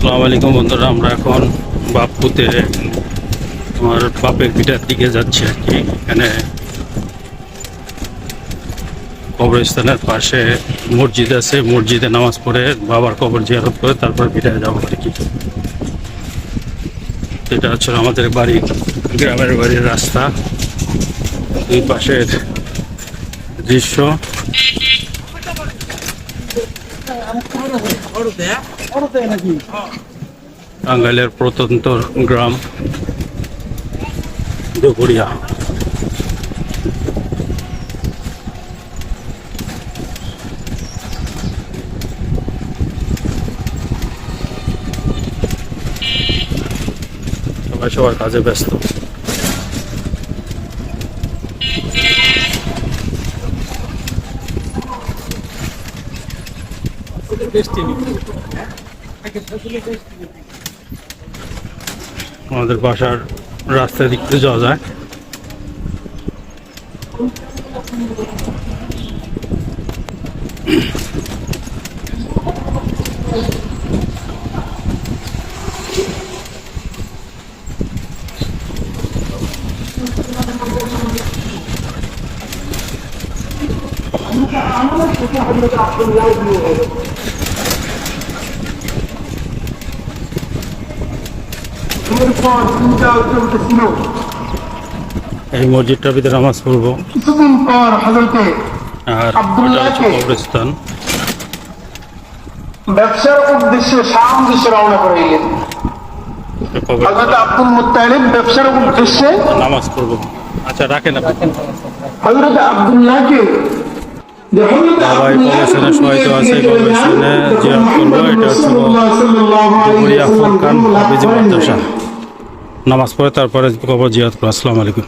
আসসালামু আলাইকুম বন্ধুরা, আমরা এখন বাপুতে আমার বাপের পিঠার দিকে যাচ্ছি আর কি। এখানে কবরস্থানের পাশে মসজিদ আছে, মসজিদে নামাজ পড়ে বাবার কবর জিয়ারত করে তারপর পিঠায় যাব আর কি। এটা হচ্ছে আমাদের বাড়ি, গ্রামের বাড়ির রাস্তা, দুই পাশের দৃশ্য। টাঙ্গাইলের প্রত্যন্ত গ্রাম দুপুরিয়া সবাই সবার কাজে ব্যস্ত। আমাদের বাসার রাস্তা দিক থেকে যাওয়া যায়। এই মসজিদটার ভিতরে নামাজ পড়ব। কিছুদিন পর হজরতে আর কবরস্থান। ব্যবসার উদ্দেশ্যে শাম দেশে রওনা করাইলেন এটা হজরত আব্দুল ব্যবসার উদ্দেশ্যে নামাজ পড়ব। আচ্ছা রাখেন আপনি। হজরত আব্দুল্লাহকে বাবাই কবরস্থানে সহায়িত আছে গবেষণা জিয়ারত করব এটা হচ্ছে দুপুরিয়া ফুরকান হাফিজি মাদ্রাসা। নামাজ পড়ে তারপরে কবর জিয়াদ করব আসসালামু আলাইকুম।